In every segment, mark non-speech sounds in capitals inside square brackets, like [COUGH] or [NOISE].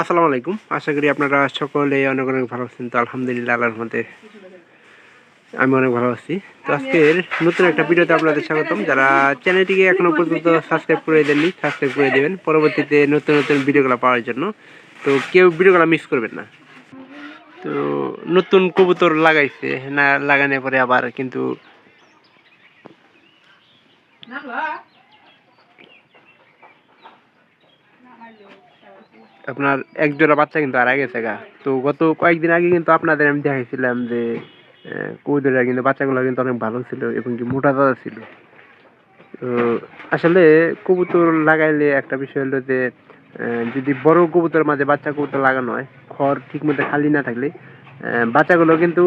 আসসালামু আলাইকুম। আশা করি আপনারা সকলে অনেক অনেক ভালো আছেন। তো আলহামদুলিল্লাহ আল্লাহর মধ্যে আমি অনেক ভালো আছি। তো আজকের নতুন একটা ভিডিওতে আপনাদের স্বাগতম। যারা চ্যানেলটিকে এখনও পর্যন্ত সাবস্ক্রাইব করে দেননি সাবস্ক্রাইব করে দেবেন। [LAUGHS] পরবর্তীতে নতুন নতুন ভিডিওগুলো পাওয়ার জন্য। তো কেউ ভিডিওগুলো মিস করবেন না। তো নতুন কবুতর লাগাইছে না লাগানোর পরে আবার কিন্তু আপনার এক জোড়া বাচ্চা কিন্তু আর গেছে গা। তো গত কয়েকদিন আগে কিন্তু আপনাদের আমি দেখাইছিলাম যে কবুতরের কিন্তু বাচ্চাগুলো কিন্তু অনেক ভালো ছিল এবং কি মোটা তাজা ছিল। তো আসলে কবুতর লাগাইলে একটা বিষয় হলো যে যদি বড় কবুতর মাঝে বাচ্চা কবুতর লাগানো হয়, খড় ঠিক মতো খালি না থাকলে বাচ্চাগুলো কিন্তু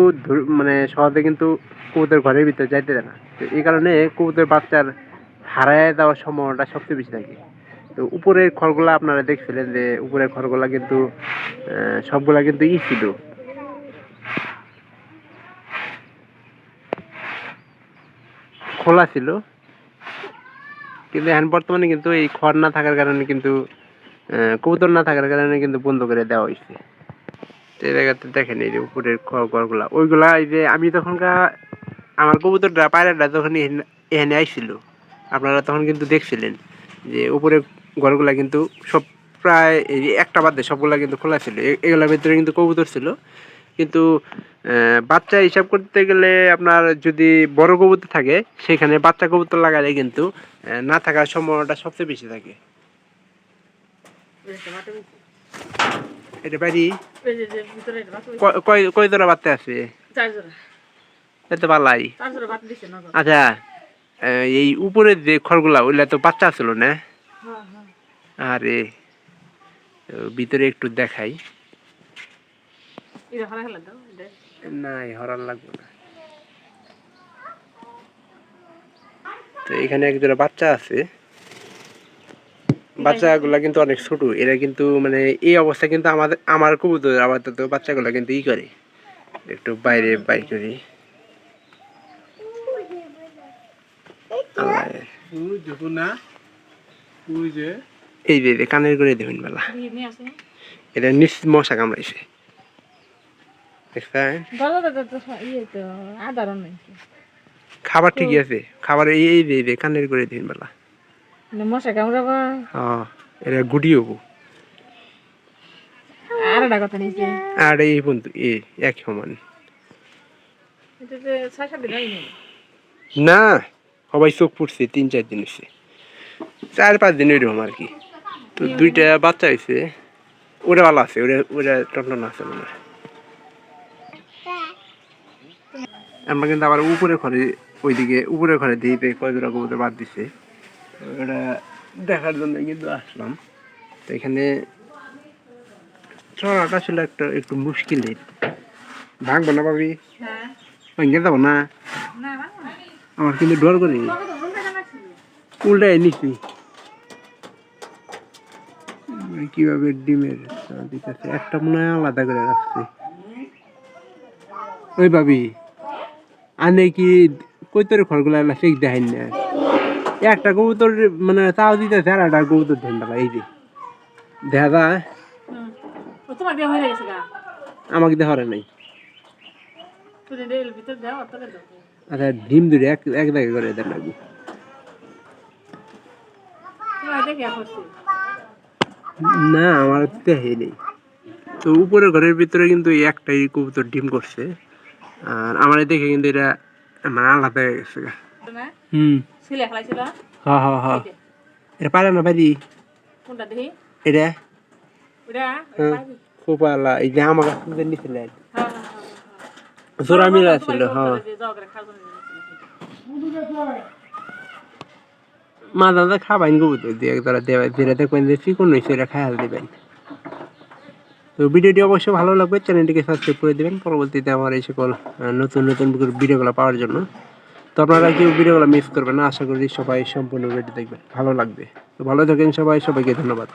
মানে সহজে কিন্তু কবুতর ঘরের ভিতরে যাইতে দেয় না। তো এই কারণে কবুতর বাচ্চার হারায় যাওয়ার সম্ভাবনাটা সবচেয়ে বেশি থাকে। তো উপরের খড়গুলা আপনারা দেখছিলেন যে উপরের খড়গুলা কিন্তু সবগুলা কিন্তু ই ছিল। খোলা ছিল। কিন্তু এখন বর্তমানে কিন্তু এই খড় না থাকার কারণে কিন্তু কবুতর না থাকার কারণে কিন্তু বন্ধ করে দেওয়া হয়েছে। এই জায়গাতে দেখেন এই যে উপরের খড়, খড়গুলা। ওইগুলা এই যে আমি তখনকার আমার কবুতরটা, পায়রাটা যখন এখানে আইছিল, আপনারা তখন কিন্তু দেখছিলেন যে উপরে ঘরগুলা কিন্তু সব প্রায় এই একটা বাদে সবগুলা কিন্তু খোলা ছিল। এগুলোর ভিতরে কিন্তু কবুতর ছিল। কিন্তু আহ, বাচ্চা হিসাব করতে গেলে আপনার যদি বড় কবুতর থাকে সেখানে বাচ্চা কবুতর লাগালে কিন্তু না থাকার সম্ভাবনাটা সবচেয়ে বেশি থাকে। এটা বাড়ি? কয় কয় বাচ্চা আছে? এত পালাই? আচ্ছা এই উপরে যে খড়গুলা ওইগুলা তো বাচ্চা ছিল না? আরে ভিতরে একটু দেখাই। না হরান লাগবে না। তো এখানে একজোড়া বাচ্চা আছে। বাচ্চাগুলা কিন্তু অনেক ছোট। এরা কিন্তু মানে এই অবস্থা কিন্তু আমাদের আমার কবুতর আপাতত বাচ্চাগুলা কিন্তু ই করে। একটু বাইরে বাই করি। আল্লাহ। এই বেবে কানের করে দেবেন বেলা। এটা নিশ্চিত মশা কামড়াইছে। খাবার ঠিকই আছে। খাবার এই যে কানের করে দিন বেলা। মশা কামড়াবা। হ্যাঁ এটা গুটি হব। আর এই বন্ধু এ এক সমান। না সবাই চোখ পড়ছে তিন চার দিন হয়েছে চার পাঁচ দিন এরকম আর কি। তো দুইটা বাচ্চা হয়েছে ওরা ভালো আছে ওরা ওরা টনটন আছে মনে হয়। আমরা কিন্তু আবার উপরে ঘরে ওইদিকে উপরে ঘরে দিতে কয় জোড়া কবুতর বাদ দিছে। ওটা দেখার জন্য কিন্তু আসলাম। তো এখানে চড়াটা ছিল একটা একটু মুশকিলের ভাঙবো না ভাবি? হ্যাঁ ভেঙে যাব না। আমার কিন্তু ডর করে। উল্টাই নিছি। কীভাবে ডিমের দিতেছে? একটা মনে হয় আলাদা করে রাখছে। ওই ভাবি আনে কি কৈতরে খড়গুলা সেই দেখাই না। একটা কবুতর মানে তাও দিতেছে আর একটা কবুতর ধান এই যে। দেখা যায়? আমাকে দেখারে নাই। আচ্ছা ডিম দূরে এক এক জায়গায় করে দেন লাগবে না আমার দেখে নেই। তো উপরের ঘরের ভিতরে কিন্তু একটাই কবুতর ডিম করছে। আর আমার দেখে কিন্তু এটা মানে আলাদা হয়ে গেছে হুম। ছিলে খেলাইছিল হা হা হা। এটা পারে না এটা? হ্যাঁ। খুব আলা এই যে আমার কাছে যে নিছিলেন হ্যাঁ জোড়া মিলা ছিল হ্যাঁ। যাও করে খাও মা দাদা খাবাইন কবুতর দিয়ে দেওয়া যেটা দেখবেন যে চিকন হয়েছে এটা খায়াল দেবেন। তো ভিডিওটি অবশ্যই ভালো লাগবে, চ্যানেলটিকে সাবস্ক্রাইব করে দেবেন। পরবর্তীতে আমার এই সকল নতুন নতুন ভিডিওগুলো পাওয়ার জন্য। তো আপনারা কেউ ভিডিওগুলো মিস করবেন না, আশা করি সবাই সম্পূর্ণ ভিডিও দেখবেন, ভালো লাগবে। তো ভালো থাকেন সবাই, সবাইকে ধন্যবাদ।